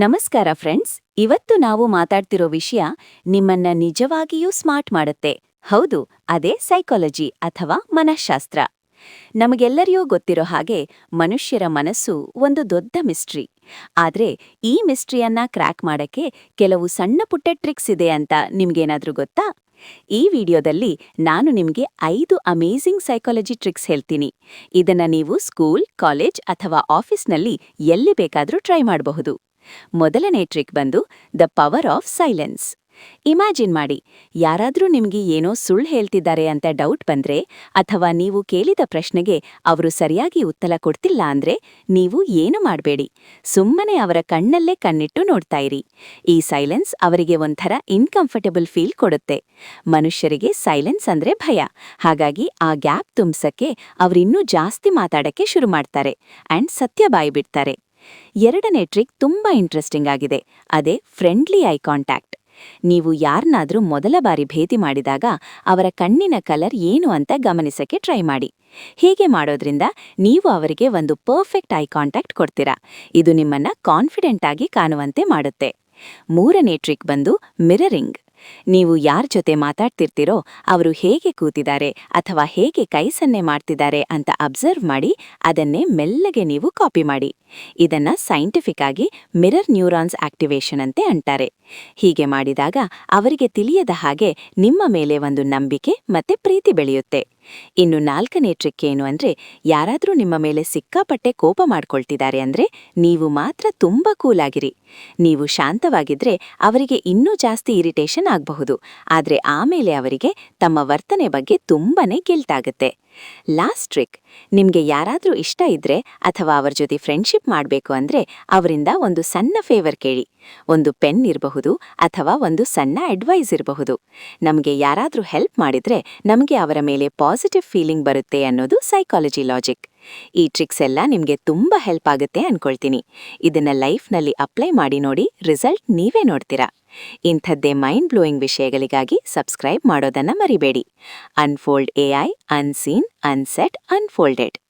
ನಮಸ್ಕಾರ ಫ್ರೆಂಡ್ಸ್. ಇವತ್ತು ನಾವು ಮಾತಾಡ್ತಿರೋ ವಿಷಯ ನಿಮ್ಮನ್ನ ನಿಜವಾಗಿಯೂ ಸ್ಮಾರ್ಟ್ ಮಾಡುತ್ತೆ. ಹೌದು, ಅದೇ ಸೈಕಾಲಜಿ ಅಥವಾ ಮನಃಶಾಸ್ತ್ರ. ನಮಗೆಲ್ಲರಿಗೂ ಗೊತ್ತಿರೋ ಹಾಗೆ ಮನುಷ್ಯರ ಮನಸ್ಸು ಒಂದು ದೊಡ್ಡ ಮಿಸ್ಟ್ರಿ. ಆದ್ರೆ ಈ ಮಿಸ್ಟ್ರಿಯನ್ನ ಕ್ರ್ಯಾಕ್ ಮಾಡಕ್ಕೆ ಕೆಲವು ಸಣ್ಣ ಪುಟ್ಟ ಟ್ರಿಕ್ಸ್ ಇದೆ ಅಂತ ನಿಮ್ಗೇನಾದ್ರೂ ಗೊತ್ತಾ? ಈ ವಿಡಿಯೋದಲ್ಲಿ ನಾನು ನಿಮಗೆ ಐದು ಅಮೇಜಿಂಗ್ ಸೈಕಾಲಜಿ ಟ್ರಿಕ್ಸ್ ಹೇಳ್ತೀನಿ. ಇದನ್ನ ನೀವು ಸ್ಕೂಲ್, ಕಾಲೇಜ್ ಅಥವಾ ಆಫೀಸ್ನಲ್ಲಿ ಎಲ್ಲಿ ಬೇಕಾದರೂ ಟ್ರೈ ಮಾಡಬಹುದು. ಮೊದಲನೇ ಟ್ರಿಕ್ ಬಂದು the power of silence imagine ಮಾಡಿ, ಯಾರಾದರೂ ನಿಮಗೆ ಏನೋ ಸುಳ್ಳು ಹೇಳ್ತಿದ್ದಾರೆ ಅಂತ ಡೌಟ್ ಬಂದ್ರೆ, ಅಥವಾ ನೀವು ಕೇಳಿದ ಪ್ರಶ್ನೆಗೆ ಅವರು ಸರಿಯಾಗಿ ಉತ್ತರ ಕೊಡ್ತಿಲ್ಲ ಅಂದ್ರೆ ನೀವು ಏನು ಮಾಡಬೇಡಿ? ಸುಮ್ಮನೆ ಅವರ ಕಣ್ಣಲ್ಲೇ ಕಣ್ಣಿಟ್ಟು ನೋಡ್ತಾ ಇರಿ. ಈ ಸೈಲೆನ್ಸ್ ಅವರಿಗೆ ಒಂಥರ ಇನ್ಕಂಫರ್ಟಬಲ್ ಫೀಲ್ ಕೊಡುತ್ತೆ. ಮನುಷ್ಯರಿಗೆ ಸೈಲೆನ್ಸ್ ಅಂದ್ರೆ ಭಯ. ಹಾಗಾಗಿ ಆ ಗ್ಯಾಪ್ ತುಂಬ್ಸಕ್ಕೆ ಅವರಿನ್ನೂ ಜಾಸ್ತಿ ಮಾತಾಡಕ್ಕೆ ಶುರು ಮಾಡ್ತಾರೆ. ಅಂಡ್ ಸತ್ಯ ಬಾಯಿ ಬಿಡ್ತಾರೆ. ಎರಡನೇ ಟ್ರಿಕ್ ತುಂಬಾ ಇಂಟ್ರೆಸ್ಟಿಂಗ್ ಆಗಿದೆ. ಅದೇ ಫ್ರೆಂಡ್ಲಿ ಐ ಕಾಂಟ್ಯಾಕ್ಟ್ ನೀವು ಯಾರನ್ನಾದರೂ ಮೊದಲ ಬಾರಿ ಭೇಟಿ ಮಾಡಿದಾಗ ಅವರ ಕಣ್ಣಿನ ಕಲರ್ ಏನು ಅಂತ ಗಮನಿಸಕ್ಕೆ ಟ್ರೈ ಮಾಡಿ. ಹೀಗೆ ಮಾಡೋದ್ರಿಂದ ನೀವು ಅವರಿಗೆ ಒಂದು ಪರ್ಫೆಕ್ಟ್ ಐ ಕಾಂಟ್ಯಾಕ್ಟ್ ಕೊಡ್ತೀರಾ. ಇದು ನಿಮ್ಮನ್ನ ಕಾನ್ಫಿಡೆಂಟ್ ಆಗಿ ಕಾಣುವಂತೆ ಮಾಡುತ್ತೆ. ಮೂರನೇ ಟ್ರಿಕ್ ಬಂದು ಮಿರರಿಂಗ್ ನೀವು ಯಾರ ಜೊತೆ ಮಾತಾಡ್ತಿರ್ತೀರೋ ಅವರು ಹೇಗೆ ಕೂತಿದ್ದಾರೆ ಅಥವಾ ಹೇಗೆ ಕೈ ಸನ್ನೆ ಮಾಡ್ತಿದ್ದಾರೆ ಅಂತ ಅಬ್ಸರ್ವ್ ಮಾಡಿ ಅದನ್ನೇ ಮೆಲ್ಲಗೆ ನೀವು ಕಾಪಿ ಮಾಡಿ. ಇದನ್ನ ಸೈಂಟಿಫಿಕ್ ಆಗಿ ಮಿರರ್ ನ್ಯೂರಾನ್ಸ್ ಆಕ್ಟಿವೇಶನ್ ಅಂತೆ ಅಂತಾರೆ. ಹೀಗೆ ಮಾಡಿದಾಗ ಅವರಿಗೆ ತಿಳಿಯದ ಹಾಗೆ ನಿಮ್ಮ ಮೇಲೆ ಒಂದು ನಂಬಿಕೆ ಮತ್ತೆ ಪ್ರೀತಿ ಬೆಳೆಯುತ್ತೆ. ಇನ್ನು ನಾಲ್ಕನೇ ಟ್ರಿಕ್ ಏನು ಅಂದ್ರೆ ಯಾರಾದರೂ ನಿಮ್ಮ ಮೇಲೆ ಸಿಕ್ಕಾಪಟ್ಟೆ ಕೋಪ ಮಾಡ್ಕೊಳ್ತಿದ್ದಾರೆ ಅಂದ್ರೆ ನೀವು ಮಾತ್ರ ತುಂಬಾ ಕೂಲಾಗಿರಿ ನೀವು ಶಾಂತವಾಗಿದ್ರೆ ಅವರಿಗೆ ಇನ್ನೂ ಜಾಸ್ತಿ ಇರಿಟೇಷನ್ ಆಗಬಹುದು. ಆದರೆ ಆಮೇಲೆ ಅವರಿಗೆ ತಮ್ಮ ವರ್ತನೆ ಬಗ್ಗೆ ತುಂಬಾನೇ ಗಿಲ್ಟಾಗುತ್ತೆ ಲಾಸ್ಟ್ ಟ್ರಿಕ್ ನಿಮ್ಗೆ ಯಾರಾದರೂ ಇಷ್ಟ ಇದ್ರೆ ಅಥವಾ ಅವರ ಜೊತೆ ಫ್ರೆಂಡ್ಶಿಪ್ ಮಾಡಬೇಕು ಅಂದ್ರೆ ಅವರಿಂದ ಒಂದು ಸಣ್ಣ ಫೇವರ್ ಕೇಳಿ. ಒಂದು ಪೆನ್ ಇರಬಹುದು ಅಥವಾ ಒಂದು ಸಣ್ಣ ಅಡ್ವೈಸ್ ಇರಬಹುದು. ನಮಗೆ ಯಾರಾದರೂ ಹೆಲ್ಪ್ ಮಾಡಿದ್ರೆ ನಮಗೆ ಅವರ ಮೇಲೆ ಪಾಸಿಟಿವ್ ಫೀಲಿಂಗ್ ಬರುತ್ತೆ ಅನ್ನೋದು ಸೈಕಾಲಜಿ ಲಾಜಿಕ್ ಈ ಟ್ರಿಕ್ಸ್ ಎಲ್ಲ ನಿಮಗೆ ತುಂಬಾ ಹೆಲ್ಪ್ ಆಗುತ್ತೆ ಅನ್ಕೊಳ್ತೀನಿ. ಇದನ್ನ ಲೈಫ್ನಲ್ಲಿ ಅಪ್ಲೈ ಮಾಡಿ ನೋಡಿ ರಿಸಲ್ಟ್ ನೀವೇ ನೋಡ್ತೀರಾ. ಇಂಥದ್ದೇ ಮೈಂಡ್ ಬ್ಲೋಯಿಂಗ್ ವಿಷಯಗಳಿಗಾಗಿ ಸಬ್ಸ್ಕ್ರೈಬ್ ಮಾಡೋದನ್ನ ಮರಿಬೇಡಿ. Unfold AI unseen unset unfolded